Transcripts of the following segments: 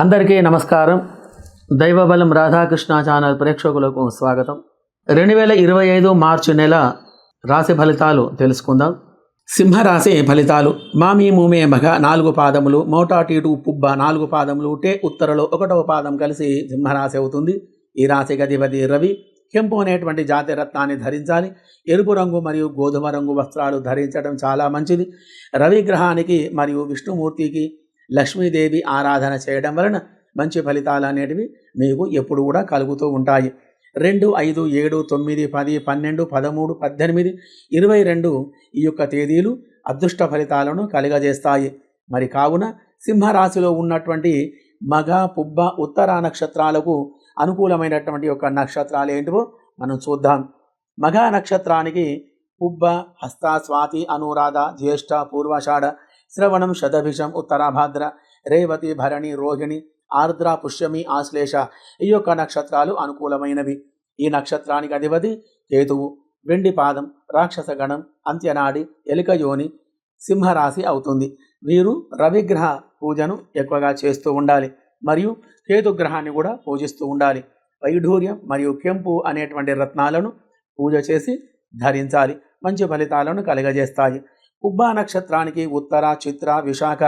అందరికీ నమస్కారం. దైవబలం రాధాకృష్ణ ఛానల్ ప్రేక్షకులకు స్వాగతం. రెండు వేల ఇరవై ఐదు మార్చి నెల రాశి ఫలితాలు తెలుసుకుందాం. సింహరాశి ఫలితాలు. మామీ మూమే మగ నాలుగు పాదములు మోటాటీటు పుబ్బ నాలుగు పాదములు టే ఉత్తరలో ఒకటవ పాదం కలిసి సింహరాశి అవుతుంది. ఈ రాశి గతిపతి రవి కెంపు అనేటువంటి జాతి రత్నాన్ని ధరించాలి. ఎరుపు రంగు మరియు గోధుమ రంగు వస్త్రాలు ధరించడం చాలా మంచిది. రవి గ్రహానికి మరియు విష్ణుమూర్తికి లక్ష్మీదేవి ఆరాధన చేయడం వలన మంచి ఫలితాలు అనేటివి మీకు ఎప్పుడు కూడా కలుగుతూ ఉంటాయి. రెండు ఐదు ఏడు తొమ్మిది పది పన్నెండు పదమూడు పద్దెనిమిది ఇరవై రెండు ఈ యొక్క తేదీలు అదృష్ట ఫలితాలను కలుగజేస్తాయి. మరి కావున సింహరాశిలో ఉన్నటువంటి మగ పుబ్బ ఉత్తర నక్షత్రాలకు అనుకూలమైనటువంటి యొక్క నక్షత్రాలు ఏంటివో మనం చూద్దాం. మగ నక్షత్రానికి పుబ్బ హస్త స్వాతి అనురాధ జ్యేష్ఠ పూర్వషాఢ శ్రవణం శతభిషం ఉత్తరాభాద్ర రేవతి భరణి రోహిణి ఆర్ద్ర పుష్యమి ఆశ్లేష ఈ యొక్క నక్షత్రాలు అనుకూలమైనవి. ఈ నక్షత్రానికి అధిపతి కేతువు వెండి పాదం రాక్షస గణం అంత్యనాడి ఎలికయోని సింహరాశి అవుతుంది. వీరు రవిగ్రహ పూజను ఎక్కువగా చేస్తూ ఉండాలి మరియు కేతుగ్రహాన్ని కూడా పూజిస్తూ ఉండాలి. వైఢూర్యం మరియు కెంపు అనేటువంటి రత్నాలను పూజ చేసి ధరించాలి. మంచి ఫలితాలను కలుగజేస్తాయి. ఉబ్బా నక్షత్రానికి ఉత్తర చిత్ర విశాఖ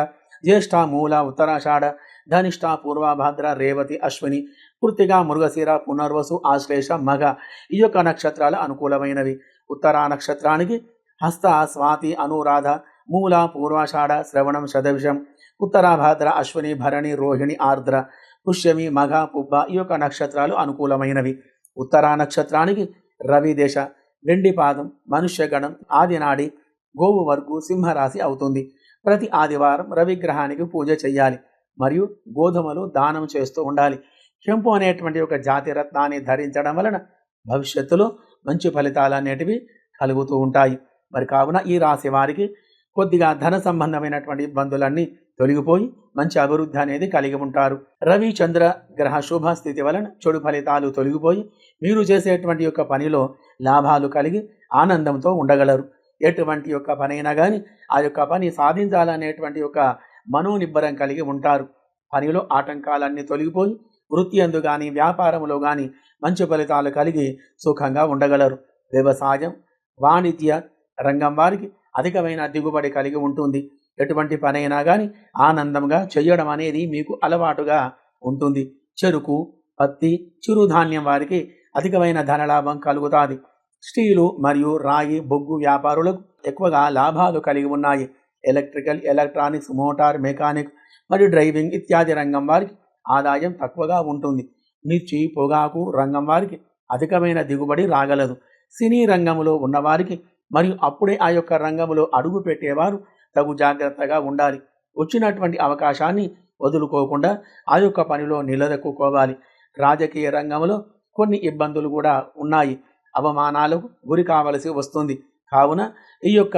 జ్యేష్ఠ మూల ఉత్తరాషాఢ ధనిష్ట పూర్వభాద్ర రేవతి అశ్విని కృతిగా మృగశిర పునర్వసు ఆశ్లేష మగ. ఈ యొక్క నక్షత్రాలు అనుకూలమైనవి. ఉత్తరా నక్షత్రానికి హస్త స్వాతి అనురాధ మూల పూర్వాషాఢ శ్రవణం శతవిషం ఉత్తరాభాద్ర అశ్విని భరణి రోహిణి ఆర్ద్ర పుష్యమి మఘ పుబ్బ ఈ యొక్క నక్షత్రాలు అనుకూలమైనవి. ఉత్తరా నక్షత్రానికి రవిదేశ వెండిపాదం మనుష్యగణం ఆదినాడి గోవు వర్గు సింహరాశి అవుతుంది. ప్రతి ఆదివారం రవిగ్రహానికి పూజ చేయాలి మరియు గోధుమలు దానం చేస్తూ ఉండాలి. కెంపు అనేటువంటి ఒక జాతి రత్నాన్ని ధరించడం వలన భవిష్యత్తులో మంచి ఫలితాలు అనేటివి కలుగుతూ ఉంటాయి. మరి కావున ఈ రాశి వారికి కొద్దిగా ధన సంబంధమైనటువంటి ఇబ్బందులన్నీ తొలగిపోయి మంచి అభివృద్ధి అనేది కలిగి ఉంటారు. రవి చంద్ర గ్రహ శుభ స్థితి వలన చెడు ఫలితాలు తొలగిపోయి మీరు చేసేటువంటి యొక్క పనిలో లాభాలు కలిగి ఆనందంతో ఉండగలరు. ఎటువంటి యొక్క పనైనా కానీ ఆ యొక్క పని సాధించాలనేటువంటి యొక్క మనోనిబ్బరం కలిగి ఉంటారు. పనిలో ఆటంకాలన్నీ తొలగిపోయి వృత్తి అందు కానీ వ్యాపారంలో కానీ మంచి ఫలితాలు కలిగి సుఖంగా ఉండగలరు. వ్యవసాయం వాణిజ్య రంగం వారికి అధికమైన దిగుబడి కలిగి ఉంటుంది. ఎటువంటి పనైనా కానీ ఆనందంగా చేయడం అనేది మీకు అలవాటుగా ఉంటుంది. చెరుకు పత్తి చిరుధాన్యం వారికి అధికమైన ధనలాభం కలుగుతుంది. స్టీలు మరియు రాయి బొగ్గు వ్యాపారులకు ఎక్కువగా లాభాలు కలిగి ఉన్నాయి. ఎలక్ట్రికల్ ఎలక్ట్రానిక్స్ మోటార్ మెకానిక్ మరియు డ్రైవింగ్ ఇత్యాది రంగం వారికి ఆదాయం తక్కువగా ఉంటుంది. మిర్చి పొగాకు రంగం వారికి అధికమైన దిగుబడి రాగలదు. సినీ రంగంలో ఉన్నవారికి మరియు అప్పుడే ఆ యొక్క రంగంలో అడుగు పెట్టేవారు తగు జాగ్రత్తగా ఉండాలి. వచ్చినటువంటి అవకాశాన్ని వదులుకోకుండా ఆ యొక్క పనిలో నిలదొక్కుకోవాలి. రాజకీయ రంగంలో కొన్ని ఇబ్బందులు కూడా ఉన్నాయి. అవమానాలకు గురి కావలసి వస్తుంది. కావున ఈ యొక్క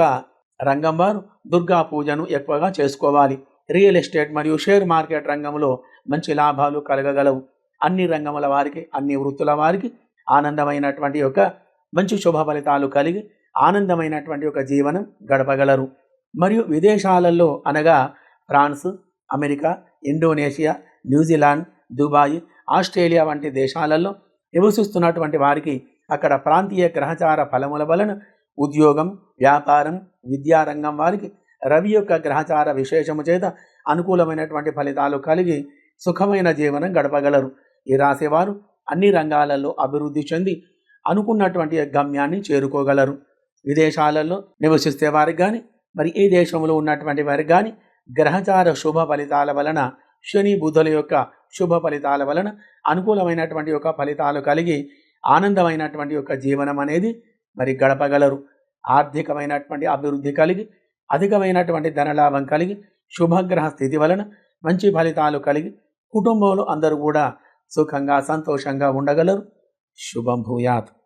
రంగం వారు దుర్గా పూజను ఎక్కువగా చేసుకోవాలి. రియల్ ఎస్టేట్ మరియు షేర్ మార్కెట్ రంగంలో మంచి లాభాలు కలగగలవు. అన్ని రంగముల వారికి అన్ని వృత్తుల వారికి ఆనందమైనటువంటి యొక్క మంచి శుభ ఫలితాలు కలిగి ఆనందమైనటువంటి ఒక జీవనం గడపగలరు. మరియు విదేశాలలో అనగా France America Indonesia New Zealand Dubai Australia వంటి దేశాలలో నివసిస్తున్నటువంటి వారికి అక్కడ ప్రాంతీయ గ్రహచార ఫలముల వలన ఉద్యోగం వ్యాపారం విద్యారంగం వారికి రవి యొక్క గ్రహచార విశేషము చేత అనుకూలమైనటువంటి ఫలితాలు కలిగి సుఖమైన జీవనం గడపగలరు. ఈ రాసేవారు అన్ని రంగాలలో అభివృద్ధి చెంది అనుకున్నటువంటి గమ్యాన్ని చేరుకోగలరు. విదేశాలలో నివసిస్తే వారికి కానీ మరి ఈ దేశంలో ఉన్నటువంటి వారికి కానీ గ్రహచార శుభ ఫలితాల వలన శని బుధుల యొక్క శుభ ఫలితాల వలన అనుకూలమైనటువంటి యొక్క ఫలితాలు కలిగి ఆనందమైనటువంటి యొక్క జీవనం అనేది మరి గడపగలరు. ఆర్థికమైనటువంటి అభివృద్ధి కలిగి అధికమైనటువంటి ధనలాభం కలిగి శుభగ్రహ స్థితి వలన మంచి ఫలితాలు కలిగి కుటుంబంలో అందరూ కూడా సుఖంగా సంతోషంగా ఉండగలరు. శుభం భూయాత్.